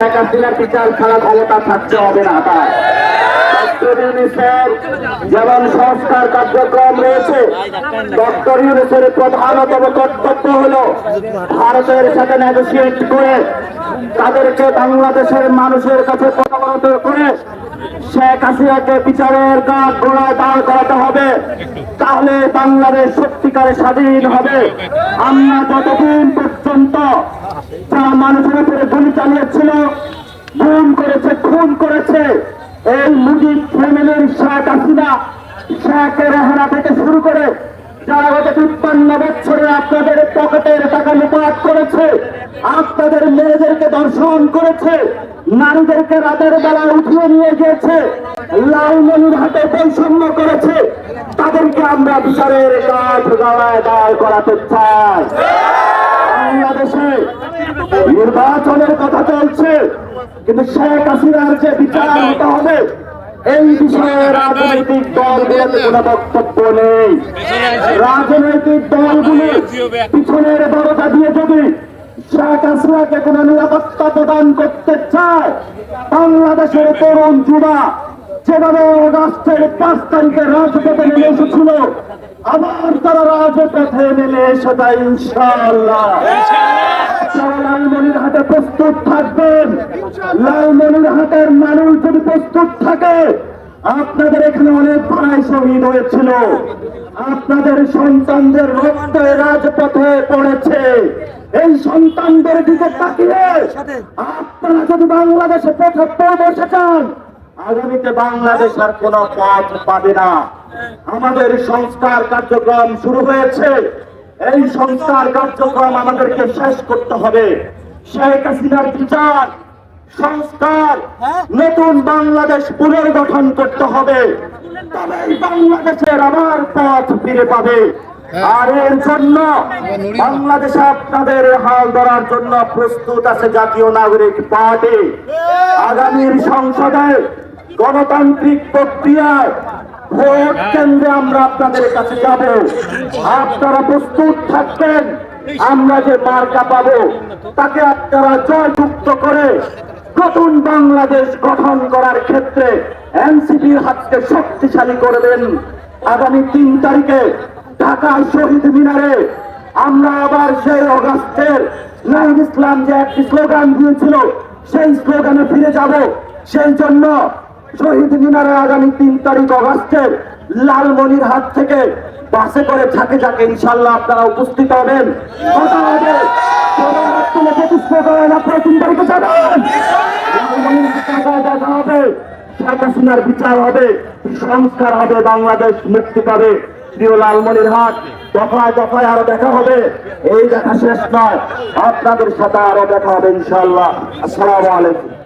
শেখ হাসিনার বিচার ছাড়া ক্ষমতা থাকতে হবে না তার। যেমন সংস্কার কার্যক্রম রয়েছে, ডক্টর ইউনিসের প্রধানতম কর্তব্য হলো ভারতের সাথে নেগোসিয়েট করে তাদেরকে বাংলাদেশের মানুষের কাছে প্রমাণিত করে শেখ হাসিনাকে বিচারের কাজ গোড়ায় দাঁড় করাতে হবে। তাহলে বাংলাদেশ সত্যিকারে স্বাধীন হবে। আমরা যতদিন পর্যন্ত যারা মানুষের উপরে গুলি চালিয়েছিল, গুম করেছে, খুন করেছে। এই মুজিব ফ্যামিলির শেখ হাসিনা শেখ রেহানা থেকে শুরু করে যারা গত তিপ্পান্ন বছরে আপনাদের পকেটের টাকা করেছে, আপনাদের মেয়েদেরকে দর্শন করেছে, নারীদেরকে রাতের বেলা উঠিয়ে নিয়ে গিয়েছে লালমনির হাতে বৈষম্য করেছে, তাদেরকে আমরা বিচারের কাঠ গাড়ায় দাঁড় করাতে চাই। নির্বাচনের কথা চলছে। কিন্তু শেখ হাসিনার যে বিচার হতে হবে এই বিষয়ে রাজনৈতিক দলগুলোতে কোনো বক্তব্য নেই। রাজনৈতিক দলগুলো পিছনের দরজা দিয়ে যদি শেখ হাসিনাকে কোন নিরাপত্তা প্রদান করতে চায় বাংলাদেশের তরুণ যুবা যেভাবে অগাস্টের পাঁচ তারিখে রাজপথে নেমে এসেছিল আবার তারা রাজপথে নেমে এসে যায় ইনশাআল্লাহ। আপনারা লালমনির হাটে প্রস্তুত থাকবেন। লালমনির হাটের মানুষ যদি প্রস্তুত থাকে, আপনাদের এখানে অনেক ভাই শহীদ হয়েছিল। আপনাদের সন্তানদের রক্তে রাজপথে পড়েছে। এই সন্তানদের দিকে তাকিয়ে আপনারা যদি বাংলাদেশে পথে বসে চান আগামীতে বাংলাদেশ আর কোন পথ পাবে না। আমাদের সংস্কার কার্যক্রম শুরু হয়েছে। এই সংস্কার কার্যক্রম আমাদেরকে শেষ করতে হবে। শেখ হাসিনার বিচার সংস্কার নতুন বাংলাদেশ পুনর্গঠন করতে হবে। তবেই বাংলাদেশের আবার পথ ফিরে পাবে। আর এর জন্য বাংলাদেশে আপনাদের হাল ধরার জন্য প্রস্তুত আছে জাতীয় নাগরিক পার্টি। আগামীর সংসদে গণতান্ত্রিক প্রক্রিয়ায় ভোট কেন্দ্রে আমরা আপনাদের কাছে যাব। আপনারা প্রস্তুত থাকবেন, আমরা যে মার্কা পাবো, তাকে আপনারা জয়যুক্ত করে নতুন বাংলাদেশ গঠন করার ক্ষেত্রে এনসিপির হাতকে শক্তিশালী করবেন আগামী তিন তারিখে ঢাকার শহীদ মিনারে আমরা আবার সেই অগাস্টের নাহিদ ইসলাম যে একটি স্লোগান দিয়েছিল, সেই স্লোগানে ফিরে যাব। সেই জন্য শহীদ মিনারে আগামী তিন তারিখ অগাস্টের লালমনির হাত থেকে বাসে করে ঝাঁকে ঝাঁকে ইনশাল্লাহ আপনারা উপস্থিত হবেন। বিচার হবে, সংস্কার হবে, বাংলাদেশ মুক্তি পাবে। প্রিয় লালমনির হাট দফায় দফায় আরও দেখা হবে। এই দেখা শেষ নয়, আপনাদের সাথে আরও দেখা হবে ইনশাল্লাহ আসসালামু আলাইকুম।